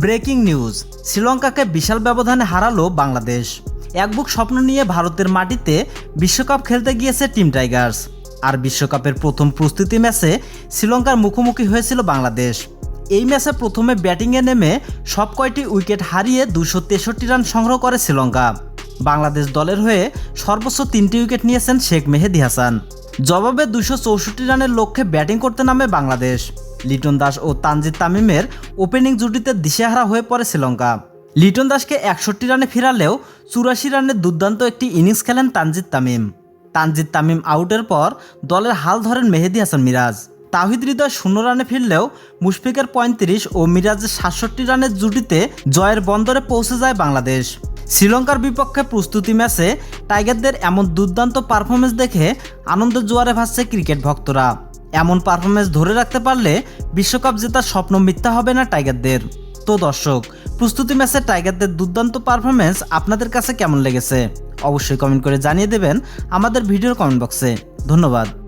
Breaking news. শ্রীলঙ্কাকে বিশাল ব্যবধানে হারালো বাংলাদেশ। এক বুক স্বপ্ন নিয়ে ভারতের মাটিতে বিশ্বকাপ খেলতে গিয়েছে টিম টাইগার্স। আর বিশ্বকাপের প্রথম প্রস্তুতি ম্যাচে শ্রীলঙ্কার মুখোমুখি হয়েছিল বাংলাদেশ। এই ম্যাচে প্রথমে ব্যাটিংয়ে নেমে সব কয়টি উইকেট হারিয়ে দুশো তেষট্টি রান সংগ্রহ করে শ্রীলঙ্কা। বাংলাদেশ দলের হয়ে সর্বোচ্চ তিনটি উইকেট নিয়েছেন শেখ মেহেদি হাসান। জবাবে দুশো চৌষট্টি রানের লক্ষ্যে ব্যাটিং করতে নামে বাংলাদেশ। লিটন দাস ও তানজিদ তামিমের ওপেনিং জুটিতে দিশেহারা হয়ে পড়ে শ্রীলঙ্কা। লিটন দাসকে একষট্টি রানে ফিরালেও চুরাশি রানের দুর্দান্ত একটি ইনিংস খেলেন তানজিদ তামিম। তানজিদ তামিম আউটের পর দলের হাল ধরেন মেহেদি হাসান মিরাজ। তাহিদ হৃদয় শূন্য রানে ফিরলেও মুশফিকের পঁয়ত্রিশ ও মিরাজের সাতষট্টি রানের জুটিতে জয়ের বন্দরে পৌঁছে যায় বাংলাদেশ। শ্রীলঙ্কার বিপক্ষে প্রস্তুতি ম্যাচে টাইগারদের এমন দুর্দান্ত পারফরমেন্স দেখে আনন্দের জোয়ারে ভাসছে ক্রিকেট ভক্তরা। এমন পারফরমেন্স ধরে রাখতে পারলে বিশ্বকাপ জেতার স্বপ্ন মিথ্যা হবে না টাইগারদের। তো দর্শক, প্রস্তুতি ম্যাচে টাইগারদের দুর্দান্ত পারফরমেন্স আপনাদের কাছে কেমন লেগেছে? অবশ্যই কমেন্ট করে জানিয়ে দেবেন আমাদের ভিডিওর কমেন্ট বক্সে ধন্যবাদ।